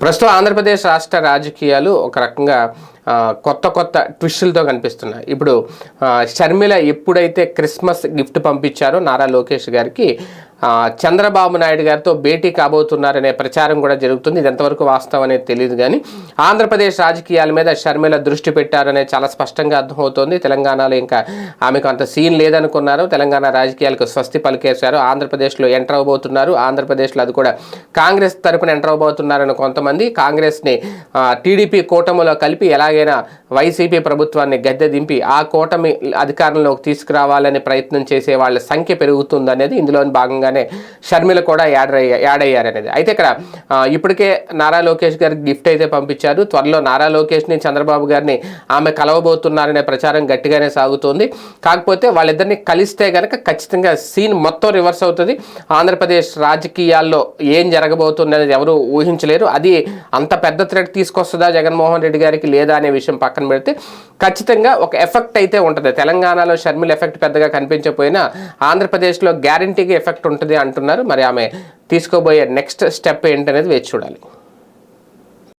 ప్రస్తుతం ఆంధ్రప్రదేశ్ రాష్ట్ర రాజకీయాలు ఒక రకంగా కొత్త కొత్త ట్విస్టులతో కనిపిస్తున్నాయి. ఇప్పుడు షర్మిల ఎప్పుడైతే క్రిస్మస్ గిఫ్ట్ పంపించారో నారా లోకేష్ గారికి చంద్రబాబు నాయుడు గారితో భేటీ కాబోతున్నారనే ప్రచారం కూడా జరుగుతుంది. ఇది ఎంతవరకు వాస్తవం అనేది తెలియదు కానీ ఆంధ్రప్రదేశ్ రాజకీయాల మీద షర్మిల దృష్టి పెట్టారనే చాలా స్పష్టంగా అర్థమవుతోంది. తెలంగాణలో ఇంకా ఆమెకు అంత సీన్ లేదనుకున్నారు. తెలంగాణ రాజకీయాలకు స్వస్తి పలికేశారు. ఆంధ్రప్రదేశ్లో ఎంటర్ అవబోతున్నారు ఆంధ్రప్రదేశ్లో అది కూడా కాంగ్రెస్ తరపున ఎంటర్ అవబోతున్నారని కొంతమంది కాంగ్రెస్ని టీడీపీ కూటమిలో కలిపి ఎలాగైనా వైసీపీ ప్రభుత్వాన్ని గద్దె దింపి ఆ కూటమి అధికారంలోకి తీసుకురావాలనే ప్రయత్నం చేసే వాళ్ళ సంఖ్య పెరుగుతుందనేది ఇందులో ఇందులోని భాగంగానే షర్మిల కూడా యాడ్ యాడ్ అయ్యారనేది. అయితే ఇక్కడ ఆ, ఇప్పటికే నారా లోకేష్ గారికి గిఫ్ట్ అయితే పంపించారు. త్వరలో నారా లోకేష్ని చంద్రబాబు గారిని ఆమె కలవబోతున్నారనే ప్రచారం గట్టిగానే సాగుతోంది. కాకపోతే వాళ్ళిద్దరిని కలిస్తే కనుక ఖచ్చితంగా సీన్ మొత్తం రివర్స్ అవుతుంది. ఆంధ్రప్రదేశ్ రాజకీయాల్లో ఏం జరగబోతుంది అనేది ఎవరు ఊహించలేరు. అది అంత పెద్ద థ్రెడ్ తీసుకొస్తుందా జగన్మోహన్ రెడ్డి గారికి లేదా అనే విషయం పక్కన పెడితే ఖచ్చితంగా ఒక ఎఫెక్ట్ అయితే ఉంటుంది. తెలంగాణలో షర్మిల ఎఫెక్ట్ పెద్దగా కనిపించకపోయినా ఆంధ్రప్రదేశ్లో గ్యారంటీగా ఎఫెక్ట్ ఉంటుంది అంటున్నారు. మరి ఆమె తీసుకోబోయే నెక్స్ట్ స్టెప్ ఏంటనేది వేచి చూడాలి.